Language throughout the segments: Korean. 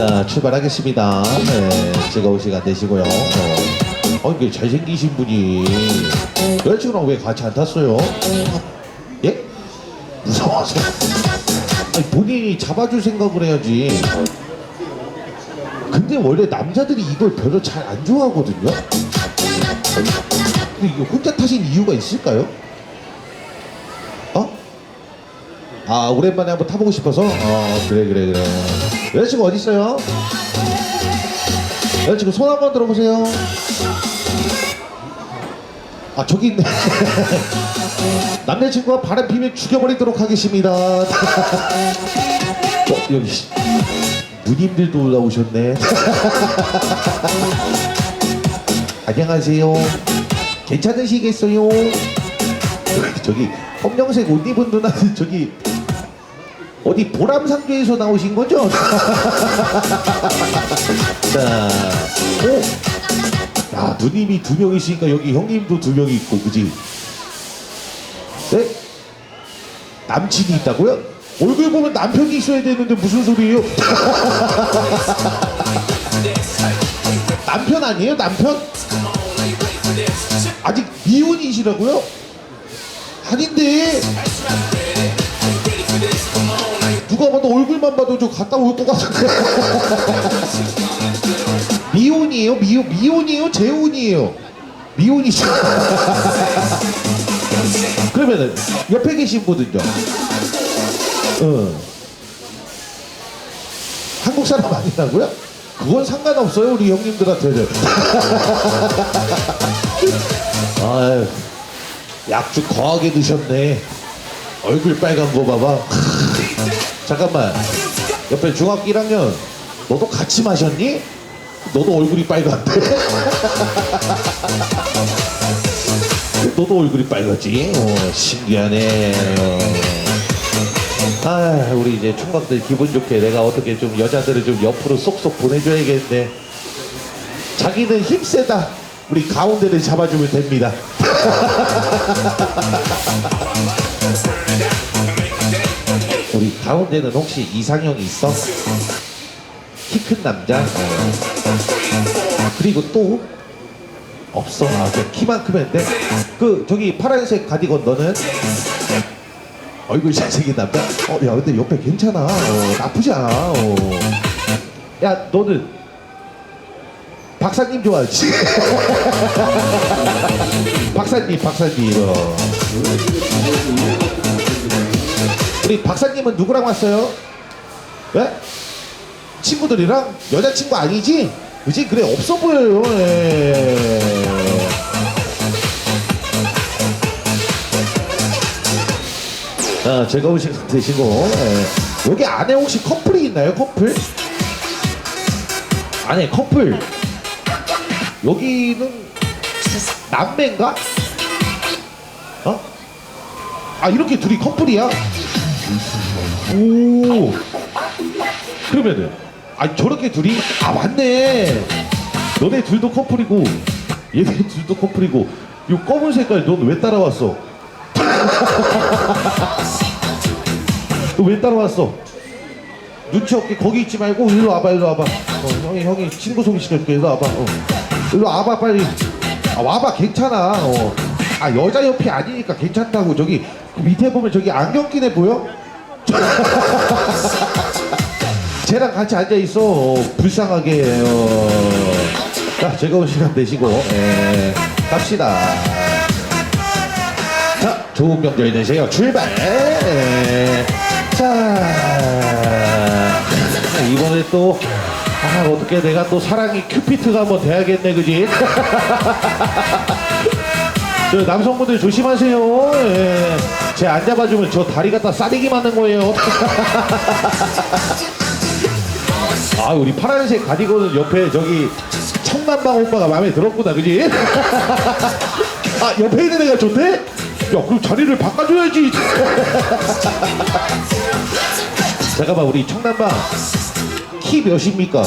자, 출발하겠습니다. 네, 즐거운 시간 되시고요. 어, 어 이게 잘생기신 분이 여자친구랑 왜 같이 안 탔어요? 예? 무서워서. 아니, 본인이 잡아줄 생각을 해야지. 근데 원래 남자들이 이걸 별로 잘 안 좋아하거든요. 근데 이거 혼자 타신 이유가 있을까요? 어? 아 오랜만에 한번 타보고 싶어서? 어 그래 그래 그래. 여자친구 어디 있어요? 여자친구 손 한번 들어보세요. 아 저기 있네. 남자친구가 바람 피면 죽여버리도록 하겠습니다. 어 여기. 누님들도 올라오셨네. 안녕하세요. 괜찮으시겠어요? 저기 검정색 옷 입은 누나는 저기 어디 보람상조에서 나오신 거죠? 자, 오, 야 누님이 두 명 있으니까 여기 형님도 두 명 있고, 그지? 네? 남친이 있다고요? 얼굴 보면 남편이 있어야 되는데 무슨 소리예요? 남편 아니에요? 남편? 아직 미혼이시라고요? 아닌데 누가 봐도 얼굴만 봐도 저 갔다 올 것 같은데 미혼이에요? 미혼, 미혼이에요? 재혼이에요? 미혼이시죠? 그러면은 옆에 계신 분은요? 어. 한국 사람 아니라고요? 그건 상관없어요 우리 형님들한테는 아유 약주 거하게 드셨네. 얼굴 빨간 거 봐봐. 잠깐만. 옆에 중학교 1학년. 너도 같이 마셨니? 너도 얼굴이 빨간데? 너도 얼굴이 빨갛지? 어, 신기하네. 어. 아, 우리 이제 총각들 기분 좋게 내가 어떻게 좀 여자들을 좀 옆으로 쏙쏙 보내줘야겠네. 자기는 힘세다. 우리 가운데를 잡아주면 됩니다. 가운데는 혹시 이상형이 있어? 키 큰 남자? 어. 그리고 또 없어. 아, 키만 크면 돼. 그 저기 파란색 가디건 너는 얼굴 잘생긴 남자? 어, 야 근데 옆에 괜찮아. 어, 나쁘지 않아. 어. 야 너는 박사님 좋아하지? 박사님, 박사님. 어. 우리 박사님은 누구랑 왔어요? 왜? 친구들이랑? 여자친구 아니지? 그지? 그래, 없어 보여요. 예. 아, 즐거운 시간 되시고. 예. 여기 안에 혹시 커플이 있나요? 커플? 안에 커플. 여기는 남매인가? 어? 아 이렇게 둘이 커플이야? 오 그러면은 아 저렇게 둘이 아 맞네 너네 둘도 커플이고 얘네 둘도 커플이고 이 검은 색깔 넌 왜 따라왔어? 너 왜 따라왔어? 눈치 없게 거기 있지 말고 일로 와봐 일로 와봐 어, 형이 형이 친구 소개시켜줄게 일로 와봐 어. 일로 와봐 빨리 아, 와봐 괜찮아 어. 아 여자 옆이 아니니까 괜찮다고 저기 그 밑에 보면 저기 안경 낀애 보여? 쟤랑 같이 앉아 있어 어, 불쌍하게 어. 자 즐거운 시간 되시고 예, 갑시다 자 좋은 명절 되세요 출발 예. 자 이번에 또 아, 어떻게 내가 또 사랑이 큐피트가 한번 돼야겠네, 그지? 저 남성분들 조심하세요. 예. 제 안 잡아주면 저 다리 갖다 싸대기 맞는 거예요. 아, 우리 파란색 가디건은 옆에 저기 청남방 오빠가 마음에 들었구나, 그지? 아, 옆에 있는 애가 좋대? 야, 그럼 자리를 바꿔줘야지. 잠깐만, 우리 청남방 키 몇입니까?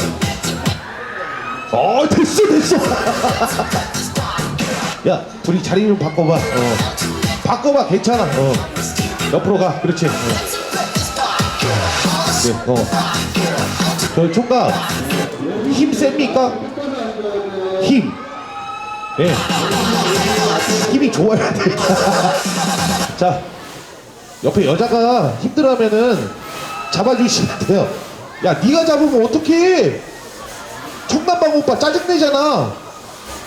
어 됐어 됐어 야 둘이 자리 좀 바꿔봐 어. 바꿔봐 괜찮아 어. 옆으로 가 그렇지 어. 그래, 어. 저 총각 힘 셉니까? 힘. 예. 힘이 좋아야 돼. 자, 옆에 여자가 힘들어하면은 잡아주시면 돼요. 야, 네가 잡으면 어떡해? 청남방 오빠 짜증내잖아.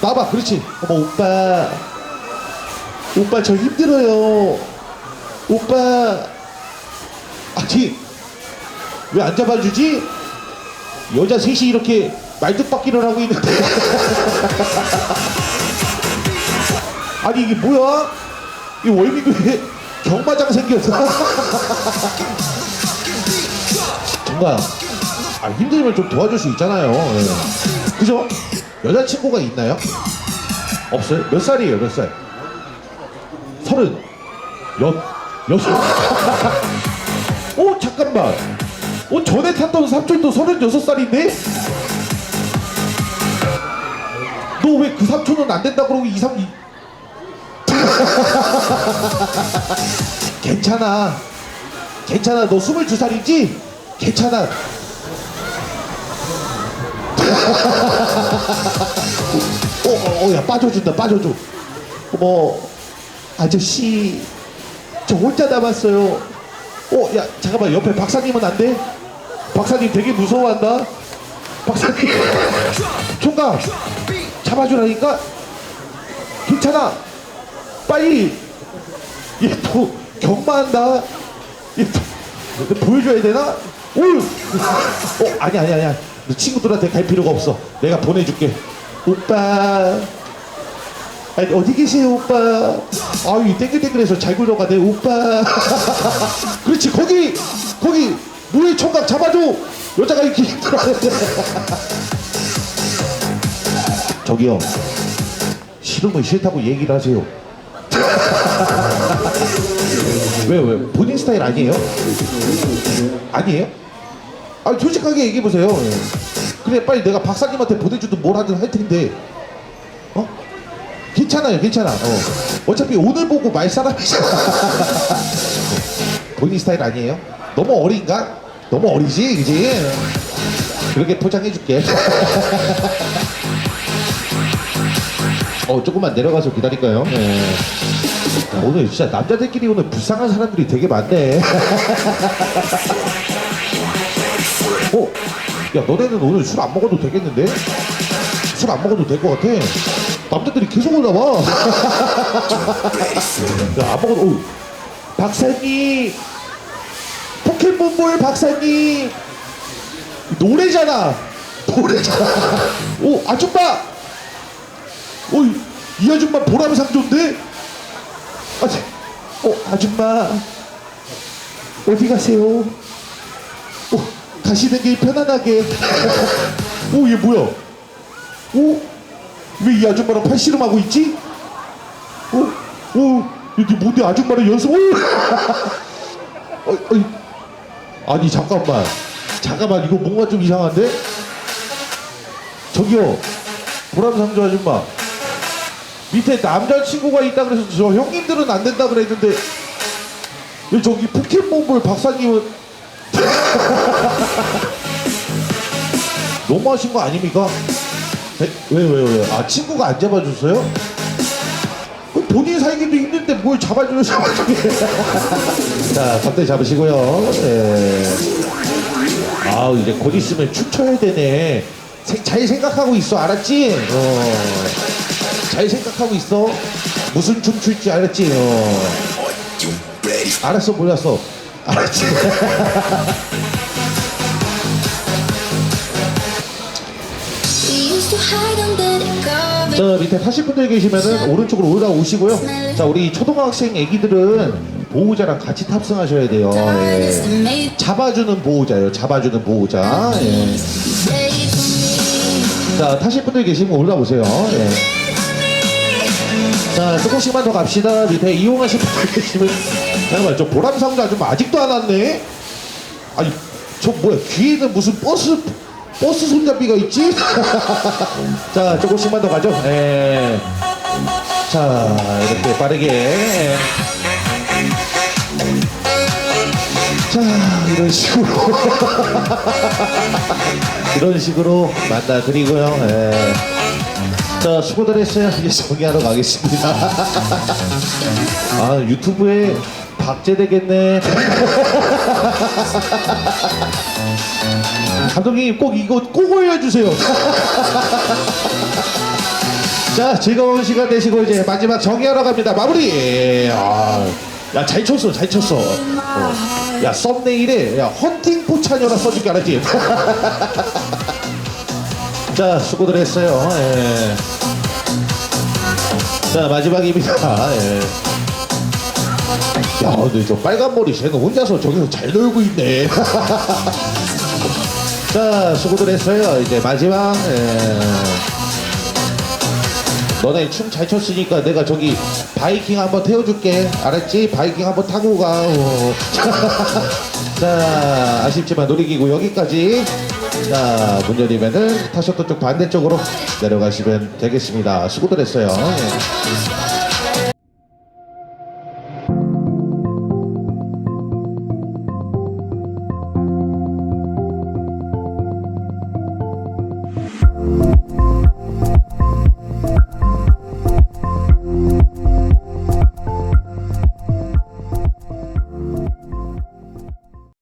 나봐, 그렇지. 어머, 오빠. 오빠 저 힘들어요. 오빠. 아직 왜 안 잡아주지? 여자 셋이 이렇게 말뚝박기를 하고 있는데. 아니 이게 뭐야? 이 월미교에 경마장 생겼어. 정말 아, 힘들면 좀 도와줄 수 있잖아요. 예. 그죠? 여자친구가 있나요? 없어요? 몇 살이에요? 몇 살? 서른. 여, 여섯. 어, 잠깐만. 어, 전에 탔던 삼촌도 서른여섯 살인데? 너 왜 그 삼촌은 안 된다 그러고 이 삼, 이... 괜찮아. 괜찮아. 너 스물두 살이지? 괜찮아. 어, 어, 어, 야, 빠져준다, 빠져줘. 어머, 아저씨, 저 혼자 남았어요. 어, 야, 잠깐만, 옆에 박사님은 안 돼? 박사님 되게 무서워한다? 박사님, 총각, 잡아주라니까? 괜찮아. 빨리. 얘 또 경마한다. 얘 또, 보여줘야 되나? 오! 어, 아니, 아니, 아니야. 너 친구들한테 갈 필요가 없어. 내가 보내줄게. 오빠. 아니, 어디 계세요, 오빠? 아유, 이 땡글땡글해서 잘 굴러가네, 오빠. 그렇지, 거기, 거기, 노예 총각 잡아줘! 여자가 이렇게 힘들어하는데. 저기요. 싫으면 싫다고 얘기를 하세요. 왜, 왜? 본인 스타일 아니에요? 아니에요? 아, 솔직하게 얘기해 보세요. 예. 그래, 빨리 내가 박사님한테 보내주든 뭘 하든 할 텐데. 어? 괜찮아요, 괜찮아. 어. 어차피 오늘 보고 말 사람이잖아. 본인 스타일 아니에요? 너무 어린가? 너무 어리지, 그지? 그렇게 포장해줄게. 어, 조금만 내려가서 기다릴까요? 네. 야, 오늘 진짜 남자들끼리 오늘 불쌍한 사람들이 되게 많네. 어? 야, 너네는 오늘 술 안 먹어도 되겠는데? 술 안 먹어도 될 것 같아. 남자들이 계속 올라와. 야, 안 먹어도, 오. 박사님! 포켓몬볼 박사님! 노래잖아! 노래잖아! 오, 아줌마! 어, 이, 이 아줌마 보람 상조인데? 아, 저, 어, 아줌마. 어디 가세요? 어, 가시는 길 편안하게. 오, 얘 뭐야? 오, 왜 이 아줌마랑 팔씨름하고 있지? 어, 어, 이게 뭔데 아줌마랑 연습? 오! 어, 어, 아니, 잠깐만. 잠깐만, 이거 뭔가 좀 이상한데? 저기요, 보람상조 아줌마. 밑에 남자친구가 있다 그래서 저 형님들은 안 된다 그랬는데 왜 저기 포켓몬볼 박사님은 너무하신 거 아닙니까? 왜왜 왜, 왜? 아 친구가 안 잡아줬어요? 그 본인 살기도 힘든데 뭘 잡아주려고 자 갑자기 잡으시고요 예. 아우 이제 곧 있으면 춤춰야 되네 세- 잘 생각하고 있어 알았지? 어. 잘 생각하고 있어. 무슨 춤 출지 알았지? 어. 알았어, 몰랐어. 알았지? 저 밑에 타실 분들 계시면은 오른쪽으로 올라오시고요. 자, 우리 초등학생 애기들은 보호자랑 같이 탑승하셔야 돼요. 예. 잡아주는 보호자요. 잡아주는 보호자. 예. 자, 타실 분들 계시면 올라오세요. 예. 자, 조금씩만 더 갑시다. 밑에 이용하실 분들 계시면. 잠깐만, 저 보람상자 좀 아직도 안 왔네? 아니, 저 뭐야, 귀에는 무슨 버스, 버스 손잡이가 있지? 자, 조금씩만 더 가죠. 예. 자, 이렇게 빠르게. 자, 이런 식으로. 이런 식으로 만나드리고요. 예. 자, 수고들 했어요. 이제 정리하러 가겠습니다. 아, 유튜브에 박제 되겠네. 감독님 꼭 이거 꼭 올려주세요. 자, 즐거운 시간 되시고 이제 마지막 정리하러 갑니다. 마무리. 아, 야, 잘 쳤어, 잘 쳤어. 어. 야, 썸네일에 야, 헌팅 포차녀라 써줄 게 알았지? 자, 수고들 했어요. 예. 자, 마지막입니다. 예. 야, 근데 저 빨간 머리 쟤는 혼자서 저기서 잘 놀고 있네. 자, 수고들 했어요. 이제 마지막. 예. 너네 춤 잘 췄으니까 내가 저기 바이킹 한번 태워줄게. 알았지? 바이킹 한번 타고 가. 어. 자, 아쉽지만 놀이기구 여기까지. 자, 문 열리면은 타셨던 쪽 반대쪽으로 내려가시면 되겠습니다. 수고들 했어요. 예.